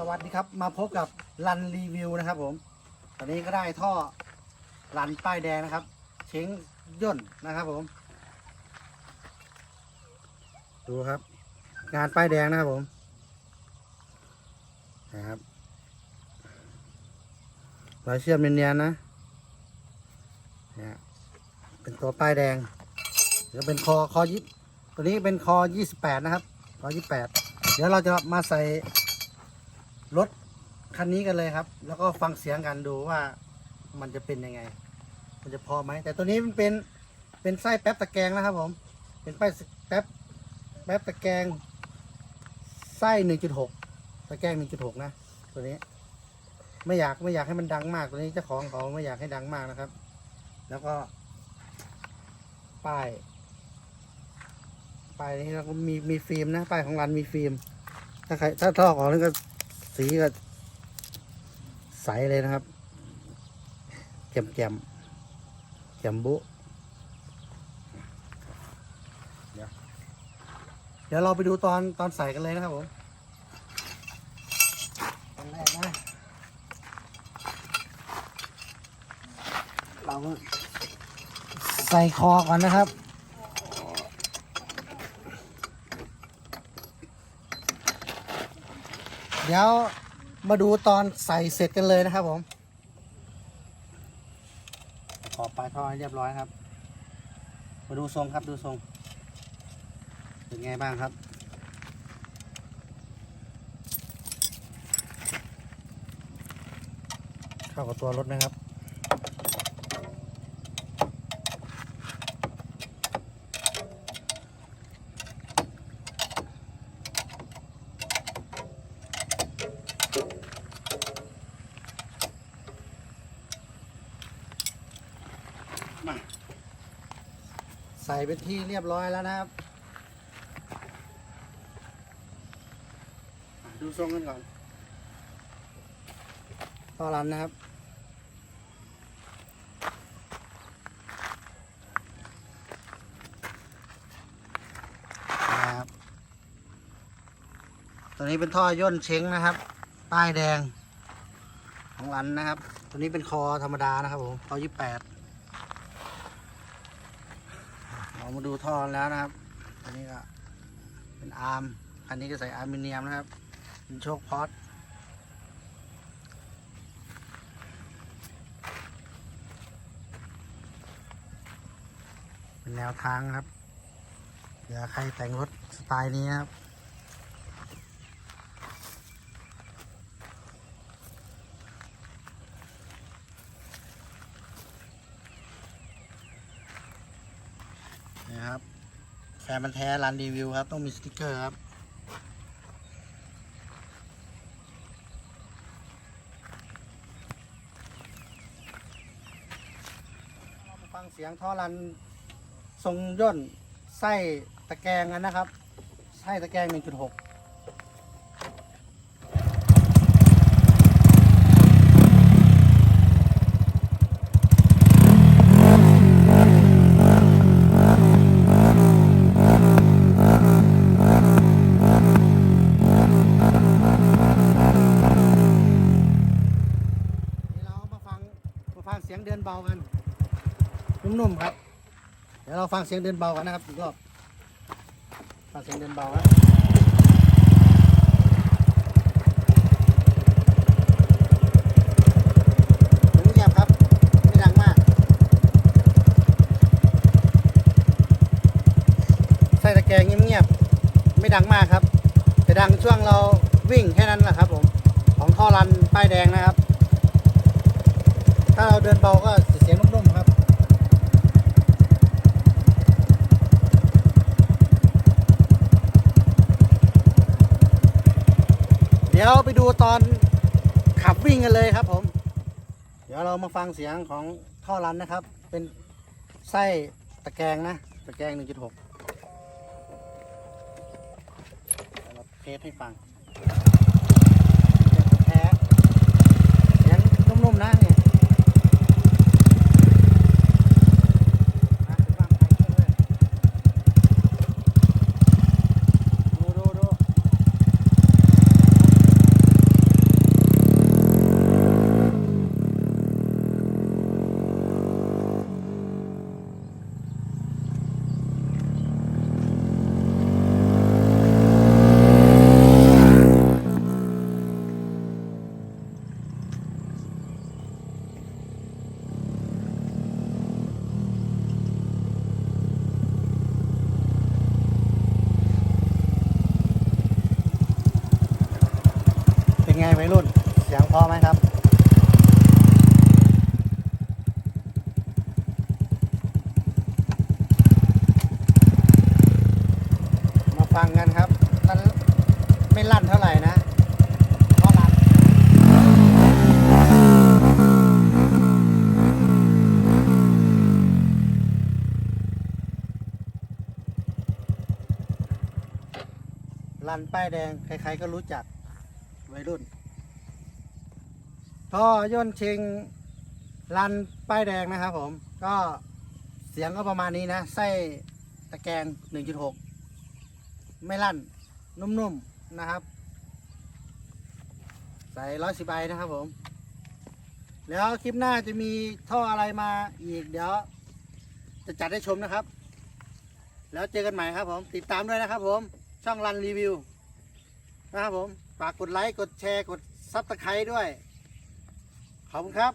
สวัสดีครับมาพบกับรันรีวิวนะครับผม ตอนนี้ก็ได้ท่อรันป้ายแดงนะครับ เช้งย่นนะครับผม ดูครับ งานป้ายแดงนะครับผมนะครับรอยเชื่อมเนียนๆนะเนี่ยเป็นตัวป้ายแดงเดี๋ยวเป็นคอคอยิบตัวนี้เป็นคอยี่สิบแปดนะครับคอยี่สิบแปดเดี๋ยวเราจะมาใส่ รถคันนี้กันเลยครับ แล้วก็ฟังเสียงกันดูว่ามันจะเป็นยังไง มันจะพอไหม แต่ตัวนี้มันเป็นเป็นไส้แป๊บตะแกรงนะครับผม เป็นไส้แป๊บแป๊บตะแกรงไส้หนึ่งจุดหกตะแกรงหนึ่งจุดหกนะ ตัวนี้ ไม่อยากไม่อยากให้มันดังมาก ตัวนี้เจ้าของเขาไม่อยากให้ดังมากนะครับ แล้วก็ ป้ายป้ายนี้เราก็มีมีฟิล์มนะป้ายของรันมีฟิล์มถ้าใครถ้าทอกออกแล้วก็ สีก็ใสเลยนะครับ แจ่มแจ่มแจ่มบุเดี๋ยวเดี๋ยวเราไปดูตอนตอนใส่กันเลยนะครับผมตอนแรกนะ เราใส่คอก่อนนะครับ เดี๋ยวมาดูตอนใส่เสร็จกันเลยนะครับผมขอบปลายท่อให้เรียบร้อยครับ มาดูทรงครับดูทรง เป็นไงบ้างครับ เข้ากับตัวรถไหมครับ ใส่เป็นที่เรียบร้อยแล้วนะครับอะดูทรงกันก่อนต่อรันนะครับนะครับ ตัวนี้เป็นท่อย่นเช้งนะครับ ป้ายแดงของรันนะครับ ตัวนี้เป็นคอธรรมดานะครับผม คอยี่แปด เรามาดูท่อแล้วนะครับ อันนี้ก็เป็นอาร์ม อันนี้ก็ใส่อาร์มิเนียมนะครับ เป็นโชคพอดเป็นแนวทางครับเผื่อใครแต่งรถสไตล์ นี่ครับ แฟนมันแท้ร้านรีวิวครับ ต้องมีสติกเกอร์ครับ เรามาฟังเสียงท่อรันทรงย่นไส้ตะแกรงกันนะครับ ไส้ตะแกรง 1.6 เบากัน นุ่มๆครับ เดี๋ยวเราฟังเสียงเดินเบากันนะครับอีกรอบฟังเสียงเดินเบาครับเงียบครับไม่ดังมากใส่ตะแกรงเงียบๆไม่ดังมากครับจะดังช่วงเราวิ่งแค่นั้นแหละครับผม ของท่อรันป้ายแดงนะครับ ถ้าเราเดินเบาก็เสียงนุ่มๆครับ เดี๋ยวไปดูตอนขับวิ่งกันเลยครับผม เดี๋ยวเรามาฟังเสียงของท่อรันนะครับ เป็นไส้ตะแกรงนะ ตะแกรง1.6เดี๋ยวเราเทสให้ฟังแท้เสียงนุ่มๆนะเนี่ยนะเป็นบ้างใครช่วยด้วยดูดูดู ไงวัยรุ่น เสียงพอไหมครับ มาฟังกันครับลั่นไม่ลั่นเท่าไหร่นะเพราะลั่นลั่นป้ายแดง ใครๆก็รู้จัก วัยรุ่น ท่อย่นเชงลันป้ายแดงนะครับผม ก็เสียงก็ประมาณนี้นะ ไส้ตะแกรง1.6 ไม่ลั่น นุ่มๆนะครับ ใส่ร้อยสิบใบนะครับผม แล้วคลิปหน้าจะมีท่ออะไรมาอีก เดี๋ยว จะจัดให้ชมนะครับ แล้วเจอกันใหม่ครับผม ติดตามด้วยนะครับผม ช่องรันรีวิวนะครับผม ฝากกดไลค์ กดแชร์ กดซับสไครต์ด้วย ขอบคุณครับ